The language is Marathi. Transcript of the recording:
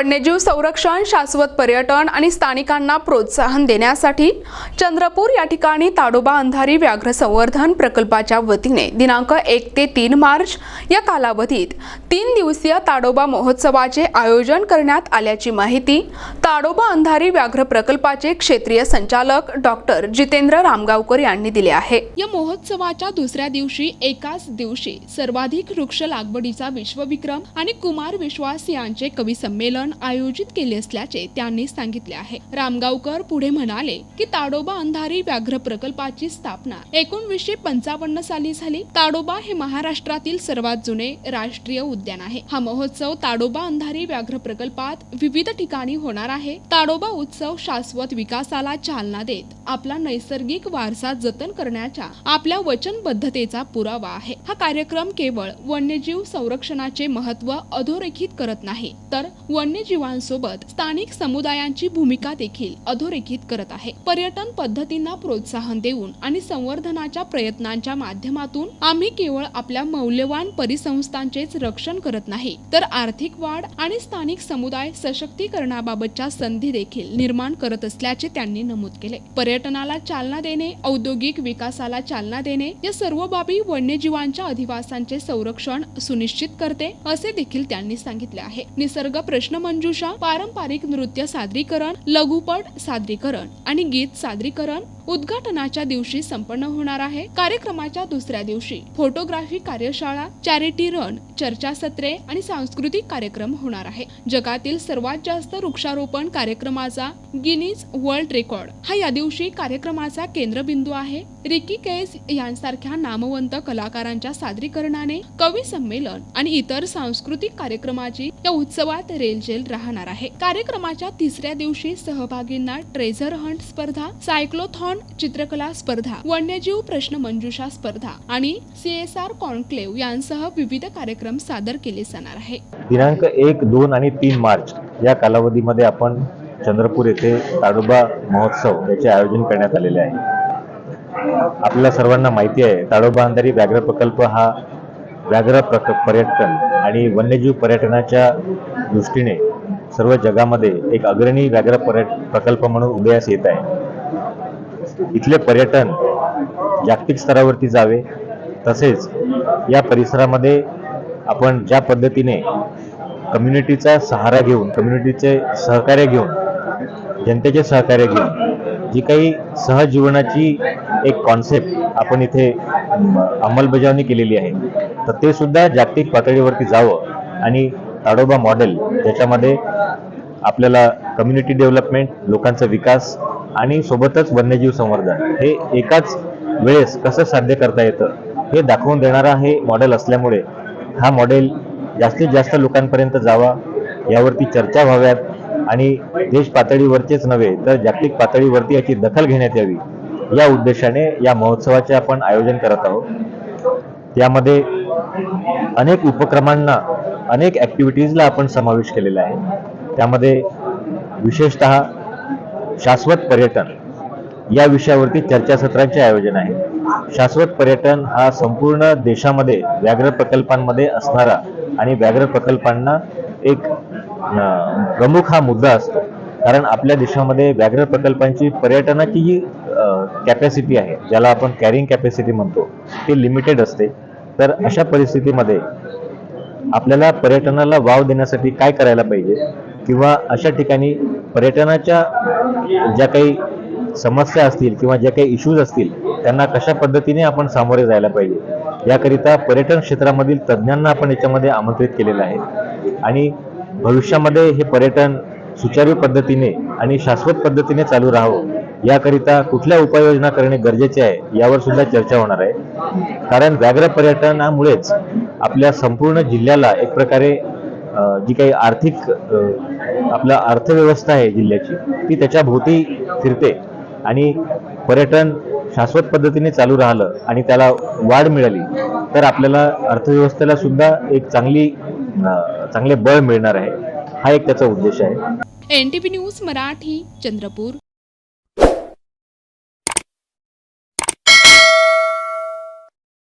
वन्यजीव संरक्षण शाश्वत पर्यटन आणि स्थानिकांना प्रोत्साहन देण्यासाठी चंद्रपूर या ठिकाणी ताडोबा अंधारी व्याघ्र संवर्धन प्रकल्पाच्या वतीने दिनांक एक ते तीन मार्च या कालावधीत तीन दिवसीय ताडोबा महोत्सवाचे आयोजन करण्यात आल्याची माहिती ताडोबा अंधारी व्याघ्र प्रकल्पाचे क्षेत्रीय संचालक डॉक्टर जितेंद्र रामगावकर यांनी दिले आहे. या महोत्सवाच्या दुसऱ्या दिवशी एकाच दिवशी सर्वाधिक वृक्ष लागवडीचा विश्वविक्रम आणि कुमार विश्वास यांचे कवी संमेलन आयोजित केले असल्याचे त्यांनी सांगितले आहे. रामगावकर पुढे म्हणाले की ताडोबा अंधारी व्याघ्र प्रकल्पाची स्थापना एकोणवीसशे पंचावन्न साली झाली. ताडोबा हे महाराष्ट्रातील सर्वात जुने राष्ट्रीय उद्यान आहे. हा महोत्सव ताडोबा अंधारी व्याघ्र प्रकल्पात विविध ठिकाणी होणार आहे. ताडोबा उत्सव शाश्वत विकासाला चालना देत आपला नैसर्गिक वारसा जतन करण्याच्या आपल्या वचनबद्धतेचा पुरावा आहे. हा कार्यक्रम केवळ वन्यजीव संरक्षणाचे महत्त्व अधोरेखित करत नाही तर वन्य वन्यजीवांसोबत स्थानिक समुदायांची भूमिका देखील अधोरेखित करत आहे. पर्यटन पद्धतींना प्रोत्साहन देऊन आणि संवर्धनाच्या प्रयत्नांच्या माध्यमातून आम्ही केवळ आपल्या मौल्यवान परिसंस्थांचेच रक्षण करत नाही तर आर्थिक वाढ आणि स्थानिक समुदाय सशक्तीकरणाबाबतच्या संधी देखील निर्माण करत असल्याचे त्यांनी नमूद केले. पर्यटनाला चालना देणे औद्योगिक विकासाला चालना देणे या सर्व बाबी वन्यजीवांच्या अधिवासांचे संरक्षण सुनिश्चित करते असे देखील त्यांनी सांगितले आहे. निसर्ग प्रश्न मंजुषा पारंपरिक नृत्य सादरीकरण लघुपट सादरीकरण आणि गीत सादरीकरण. उद्घाटनाच्या दिवशी संपन्न होणार आहे. कार्यक्रमाच्या दुसऱ्या दिवशी फोटोग्राफी कार्यशाळा चॅरिटी रन चर्चासत्रे आणि सांस्कृतिक कार्यक्रम होणार आहे. जगातील सर्वात जास्त वृक्षारोपण कार्यक्रमाचा गिनीज वर्ल्ड रेकॉर्ड हा या दिवशी कार्यक्रमाचा केंद्रबिंदू आहे. रिकी केस यांसारख्या नामवंत कलाकारांच्या सादरीकरणाने कवी संमेलन आणि इतर सांस्कृतिक कार्यक्रमाची या उत्सवात रेलचेल राहणार आहे. कार्यक्रमाच्या तिसऱ्या दिवशी सहभागींना ट्रेझर हंट स्पर्धा सायक्लोथॉन चित्रकला स्पर्धा वन्यजीव प्रश्न मंजुषा स्पर्धा आणि सीएसआर कॉन्क्लेव्ह यांसह विविध कार्यक्रम सादर केले जाणार आहे. दिनांक एक दोन आणि तीन मार्च या कालावधीमध्ये आपण चंद्रपूर येथे ताडोबा महोत्सव याचे आयोजन करण्यात आलेले आहे. आपल्या सर्वांना माहिती आहे ताडोबा अंधारी व्याघ्र प्रकल्प हा व्याघ्र प्रक पर्यटन आणि वन्यजीव पर्यटनाच्या दृष्टीने सर्व जगामध्ये एक अग्रणी व्याघ्र पर्यट प्रकल्प म्हणून उदयास येत आहे. इथले पर्यटन जागतिक स्तरावरती जावे तसेच या परिसरामध्ये आपण ज्या पद्धतीने कम्युनिटीचा सहारा घेऊन कम्युनिटीचे सहकार्य घेऊन जनतेचे सहकार्य घेऊन जी काही सहजीवनाची एक कॉन्सेप्ट आपण इथे अंमलबजावणी केलेली आहे तर ते सुद्धा जागतिक पातळीवरती जावं आणि ताडोबा मॉडेल त्याच्यामध्ये आपल्याला कम्युनिटी डेव्हलपमेंट लोकांचा विकास आणि सोबतच वन्यजीव संवर्धन. हे एकाच वेळेस कसं साध्य करता येतं हे दाखवून देणारा हे मॉडेल असल्यामुळे हा मॉडेल जास्तीत जास्त लोकांपर्यंत जावा यावरती चर्चा व्हाव्यात आणि देश पातळीवरचेच नव्हे तर जागतिक पातळीवरती याची दखल घेण्यात यावी. या उद्देशाने या महोत्सवाचे आपण आयोजन करत आहोत. त्यामध्ये अनेक उपक्रमांना अनेक ॲक्टिव्हिटीजला आपण समावेश केलेला आहे. त्यामध्ये विशेषतः शाश्वत पर्यटन या विषयावरती चर्चासत्रांचे आयोजन आहे. शाश्वत पर्यटन हा संपूर्ण देशामध्ये व्याघ्र प्रकल्पांमध्ये असणारा आणि व्याघ्र प्रकल्पांना एक प्रमुख हा मुद्दा असतो. कारण आपल्या देशामध्ये व्याघ्र प्रकल्पांची पर्यटनाची जी कॅपॅसिटी आहे. ज्याला आपण कॅरिंग कॅपॅसिटी म्हणतो ती लिमिटेड असते. तर अशा परिस्थितीमध्ये आपल्याला पर्यटनाला वाव देण्यासाठी काय करायला पाहिजे? किंवा अशा ठिकाणी पर्यटनाच्या ज्या काही समस्या असतील किंवा ज्या काही इश्यूज असतील त्यांना कशा पद्धतीने आपण सामोरे जायला पाहिजे? याकरिता पर्यटन क्षेत्रामधील तज्ज्ञांना आपण याच्यामध्ये आमंत्रित केलेलं आहे. आणि भविष्यामध्ये हे पर्यटन सुचारू पद्धतीने आणि शाश्वत पद्धतीने चालू राहावं याकरिता कुठल्या उपाययोजना करणे गरजेचे आहे यावर सुद्धा चर्चा होणार आहे. कारण व्याघ्र पर्यटनामुळेच आपल्या संपूर्ण जिल्ह्याला एक प्रकारे जी काही आर्थिक आपला अर्थव्यवस्था आहे जिल्ह्याची ती त्याच्या भोवती फिरते. आणि पर्यटन शाश्वत पद्धतीने चालू राहिलं आणि त्याला वाढ मिळाली तर आपल्याला अर्थव्यवस्थेला सुद्धा एक चांगली चांगले बळ मिळणार आहे. हा एक त्याचा उद्देश आहे. NTP news Marathi Chandrapur.